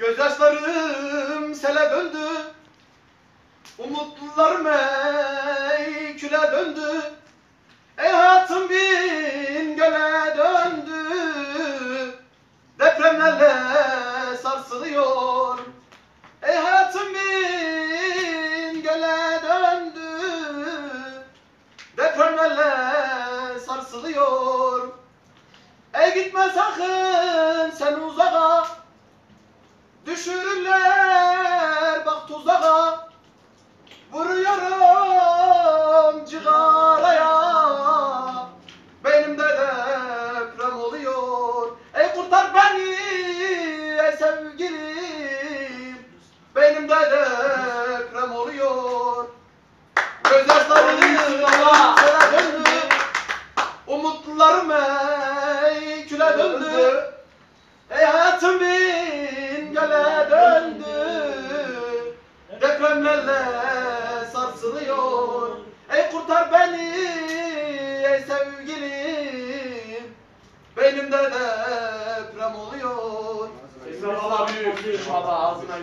Gözyaşlarım sele döndü. Umutlularım ey küle döndü. Ey hayatım bin göle döndü. Depremlerle sarsılıyor. Ey hayatım bin göle döndü. Depremlerle sarsılıyor. Ey gitme sakın sen Düşürürler bak tuzağa. Vuruyorum cigaraya. Beynimde deprem oluyor. Ey kurtar beni ey sevgilim. Beynimde deprem oluyor. Gözyaşlarım sele döndü Umutlularım ey küle döndü. Ey hayatım bin Depremlerle sarsılıyor. Ey kurtar beni ey sevgilim. Beynimde deprem oluyor. Büyük. Baba ağzına